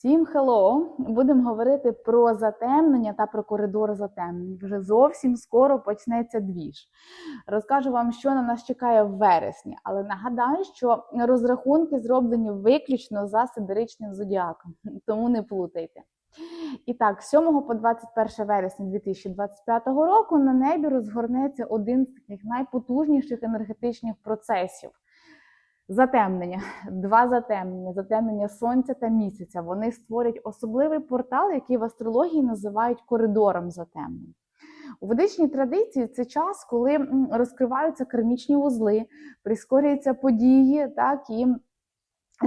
Всім хелло! Будемо говорити про затемнення та про коридор затемнень. Вже зовсім скоро почнеться двіж. Розкажу вам, що на нас чекає в вересні, але нагадаю, що розрахунки зроблені виключно за сидеричним зодіаком, тому не плутайте. І так, з 7 по 21 вересня 2025 року на небі розгорнеться один з таких найпотужніших енергетичних процесів. Затемнення, два затемнення, затемнення сонця та місяця. Вони створять особливий портал, який в астрології називають коридором затемнень. У ведичній традиції це час, коли розкриваються кармічні вузли, прискорюються події, так і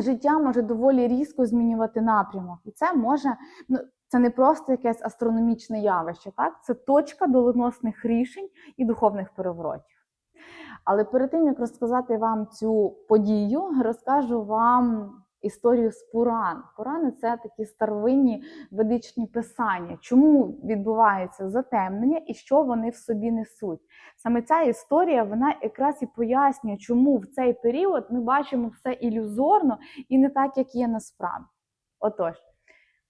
життя може доволі різко змінювати напрямок. І це може, ну це не просто якесь астрономічне явище, так це точка доленосних рішень і духовних переворотів. Але перед тим як розказати вам цю подію, розкажу вам історію з Пуран. Пурани це такі старовинні ведичні писання. Чому відбувається затемнення і що вони в собі несуть? Саме ця історія вона якраз і пояснює, чому в цей період ми бачимо все ілюзорно і не так, як є насправді. Отож.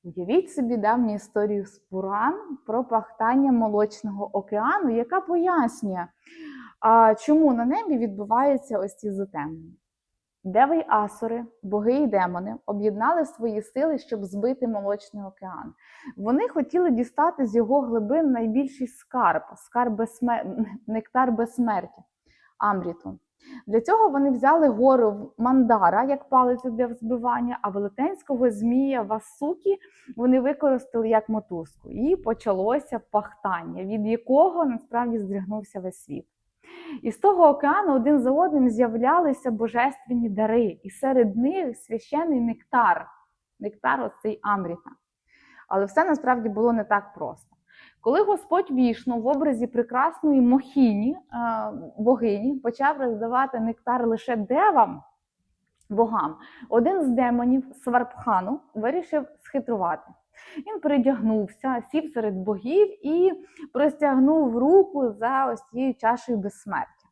Уявіть собі давню історію з Пуран про пахтання молочного океану, яка пояснює, а чому на небі відбуваються ось ці затемнення. Деви й асури, боги й демони об'єднали свої сили, щоб збити молочний океан. Вони хотіли дістати з його глибин найбільший скарб, скарб безсмер... нектар безсмертя, Амріту. Для цього вони взяли гору Мандара як палицю для взбивання, а велетенського змія Васукі вони використали як мотузку. І почалося пахтання, від якого насправді здригнувся весь світ. І з того океану один за одним з'являлися божественні дари, і серед них священний нектар, нектар оцей Амріта. Але все насправді було не так просто. Коли Господь війшов в образі прекрасної мохіні, богині, почав роздавати нектар лише девам, богам, один з демонів Сварпхану вирішив схитрувати. Він передягнувся, сів серед богів і простягнув руку за ось цією чашею безсмертя.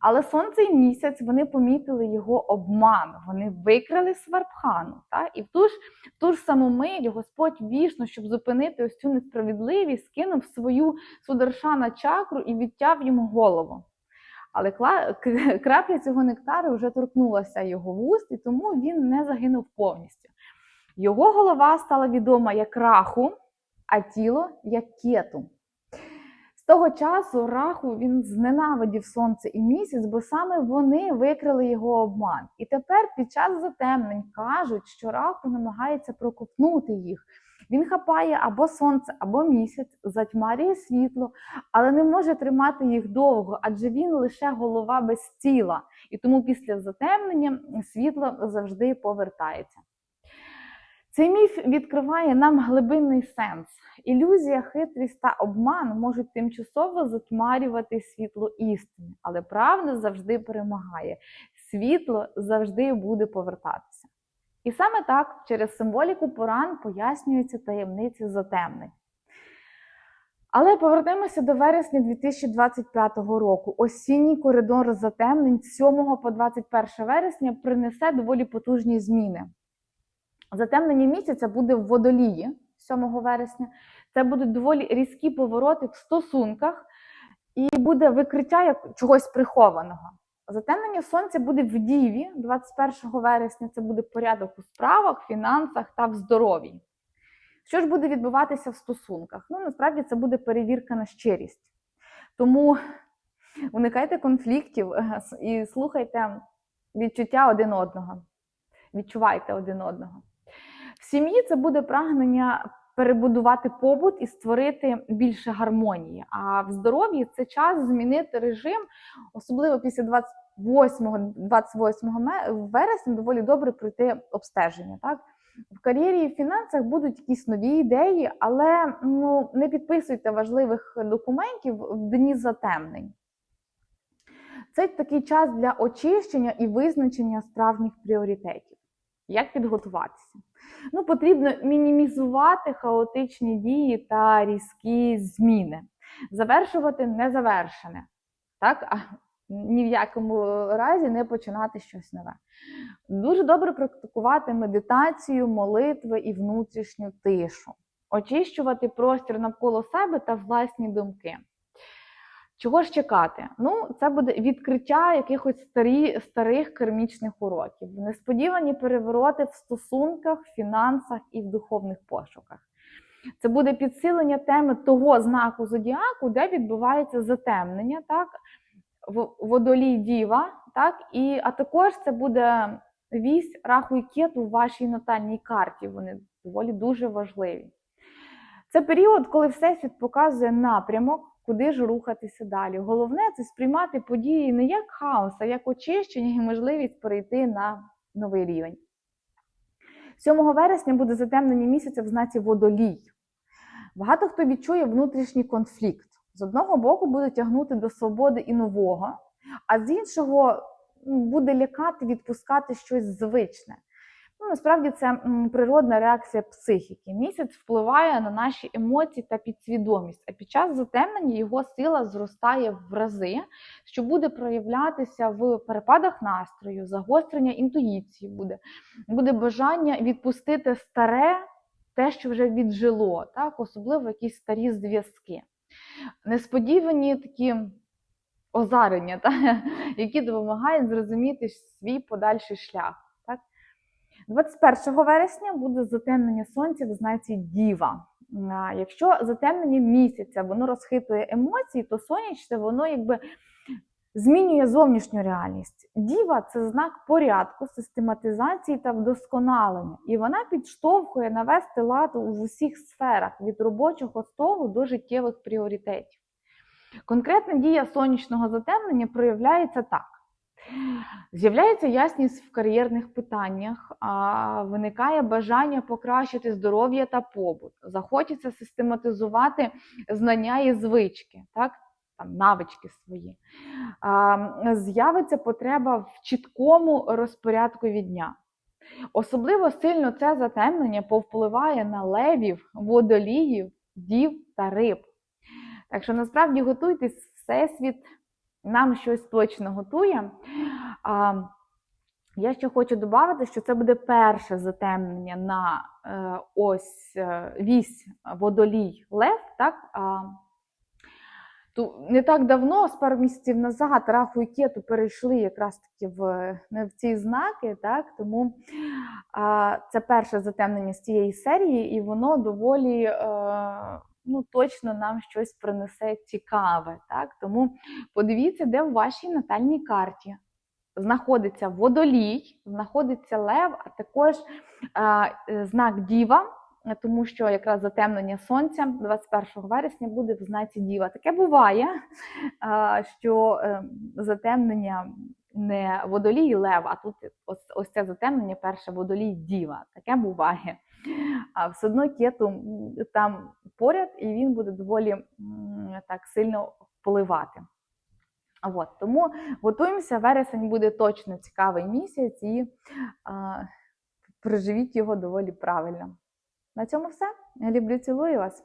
Але сонце і місяць вони помітили його обман, вони викрали Сварпхану. Та? І в ту ж в ту ж саму мить Господь вішно, щоб зупинити ось цю несправедливість, скинув свою сударшана чакру і відтяв йому голову. Але крапля цього нектару вже торкнулася його вуст, і тому він не загинув повністю. Його голова стала відома як раху, а тіло як кету. З того часу раху він зненавидів сонце і місяць, бо саме вони викрили його обман. І тепер під час затемнень кажуть, що раху намагається прокопнути їх. Він хапає або сонце, або місяць, затьмарює світло, але не може тримати їх довго, адже він лише голова без тіла. І тому після затемнення світло завжди повертається. Цей міф відкриває нам глибинний сенс. Ілюзія, хитрість та обман можуть тимчасово затьмарювати світло істини, але правда завжди перемагає. Світло завжди буде повертатися. І саме так через символіку поран пояснюються таємниці затемнень. Але повернемося до вересня 2025 року. Осінній коридор затемнень з 7 по 21 вересня принесе доволі потужні зміни. Затемнення місяця буде в водолії 7 вересня. Це будуть доволі різкі повороти в стосунках і буде викриття чогось прихованого. Затемнення сонця буде в Діві 21 вересня. Це буде порядок у справах, фінансах та в здоров'ї. Що ж буде відбуватися в стосунках? Ну, насправді це буде перевірка на щирість. Тому уникайте конфліктів і слухайте відчуття один одного. Відчувайте один одного. В сім'ї це буде прагнення перебудувати побут і створити більше гармонії. А в здоров'ї це час змінити режим, особливо після 28 28 вересня доволі добре пройти обстеження. Так? В кар'єрі і фінансах будуть якісь нові ідеї, але ну, не підписуйте важливих документів в дні затемнень. Це такий час для очищення і визначення справжніх пріоритетів. Як підготуватися? Ну, потрібно мінімізувати хаотичні дії та різкі зміни, завершувати незавершене. Так? А ні в якому разі не починати щось нове. Дуже добре практикувати медитацію, молитви і внутрішню тишу, очищувати простір навколо себе та власні думки. Чого ж чекати? Ну, це буде відкриття якихось старі, старих кармічних уроків, несподівані перевороти в стосунках, фінансах і в духовних пошуках. Це буде підсилення теми того знаку зодіаку, де відбувається затемнення, так, водолій діва, так, і, а також це буде вісь раху і кету в вашій натальній карті. Вони доволі дуже важливі. Це період, коли Всесвіт показує напрямок, куди ж рухатися далі. Головне це сприймати події не як хаос, а як очищення і можливість перейти на новий рівень. 7 вересня буде затемнення місяця в знаці водолій. Багато хто відчує внутрішній конфлікт. З одного боку буде тягнути до свободи і нового, а з іншого буде лякати, відпускати щось звичне. Ну, насправді це природна реакція психіки. Місяць впливає на наші емоції та підсвідомість, а під час затемнення його сила зростає в рази, що буде проявлятися в перепадах настрою, загострення інтуїції буде, буде бажання відпустити старе, те, що вже віджило, так? особливо якісь старі зв'язки. Несподівані такі озарення, та? які допомагають зрозуміти свій подальший шлях. Так? 21 вересня буде затемнення сонця в знаці Діва. Якщо затемнення місяця воно розхитує емоції, то сонячне воно якби змінює зовнішню реальність. Діва це знак порядку, систематизації та вдосконалення, і вона підштовхує навести лад в усіх сферах від робочого столу до життєвих пріоритетів. Конкретна дія сонячного затемнення проявляється так. З'являється ясність в кар'єрних питаннях, виникає бажання покращити здоров'я та побут, захочеться систематизувати знання і звички, так? там, навички свої. З'явиться потреба в чіткому розпорядку від дня. Особливо сильно це затемнення повпливає на левів, водоліїв, дів та риб. Так що насправді готуйтесь, всесвіт нам щось точно готує. А, я ще хочу додати, що це буде перше затемнення на е, ось е, вісь водолій Лев. Так? А, ту, не так давно, з пару місяців назад, раху і кету перейшли якраз таки в, в ці знаки, так? тому а, це перше затемнення з цієї серії, і воно доволі. Е, Ну, точно нам щось принесе цікаве. Так? Тому подивіться, де в вашій натальній карті знаходиться водолій, знаходиться лев, а також е, знак Діва, тому що якраз затемнення сонця 21 вересня буде в знаці Діва. Таке буває, що е, затемнення не водолій лев, а тут ось, ось це затемнення перше водолій Діва. Таке буває. А все одно кету там поряд, і він буде доволі так сильно впливати. От, тому готуємося, вересень буде точно цікавий місяць і а, проживіть його доволі правильно. На цьому все. Я люблю, цілую вас.